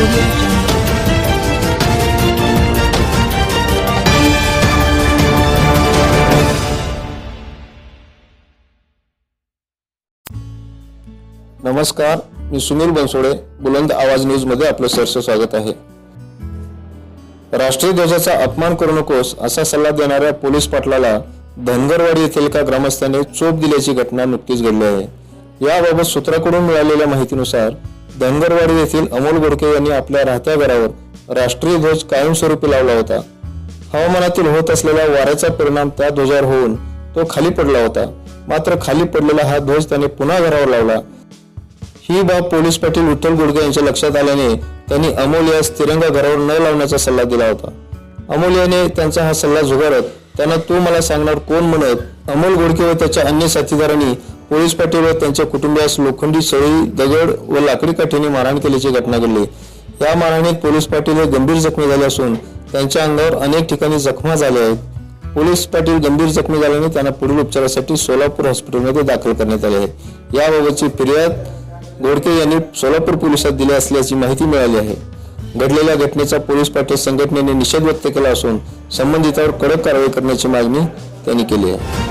नमस्कार मी सुनील बनसोडे बुलंद आवाज न्यूजमध्ये आपलं सरस स्वागत आहे. राष्ट्रीय ध्वजाचा अपमान करू नकोस असा सल्ला देणाऱ्या पोलीस पाटलाला धनगरवाडी येथील एका ग्रामस्थाने चोप दिल्याची घटना नुकतीच घडली आहे. याबाबत सूत्राकडून मिळालेल्या माहितीनुसार धनगरवाडी येथील अमोल गोडके यांनी आपल्या राहत्या घरावर राष्ट्रीय ध्वज कायमस्वरूपी लावला होता. हवामानातील होत असलेल्या वाऱ्याचा परिणाम त्या ध्वजावर होऊन तो खाली पडला होता. मात्र खाली पडलेला हा ध्वज त्याने पुन्हा घरावर लावला. ही बाब पोलीस पाटील विठ्ठल गुडगे यांच्या लक्षात आल्याने त्यांनी अमोल यास तिरंगा घरावर न लावण्याचा सल्ला दिला होता. अमोल याने त्यांचा हा सल्ला झुगारत त्यांना तू मला सांगणार कोण? म्हणत अमोल गोडके व त्याच्या अन्य साथीदारांनी पोलीस पाटील व त्यांच्या कुटुंबियास लोखंडी सळी दगड व लाकडी काठीने मारहाण केल्याची घटना घडली. या मारहाणीत पोलीस पाटील हे गंभीर जखमी झाले असून त्यांच्या अंगावर अनेक ठिकाणी जखमा झाल्या आहेत. पोलीस पाटील गंभीर जखमी झाल्याने त्यांना पुढील उपचारासाठी सोलापूर हॉस्पिटलमध्ये दाखल करण्यात आले आहे. याबाबतची फिर्याद गोडके यांनी सोलापूर पोलिसात दिली असल्याची माहिती मिळाली आहे. घडलेल्या घटनेचा पोलीस पाटील संघटनेने निषेध व्यक्त केला असून संबंधितावर कडक कारवाई करण्याची मागणी त्यांनी केली आहे.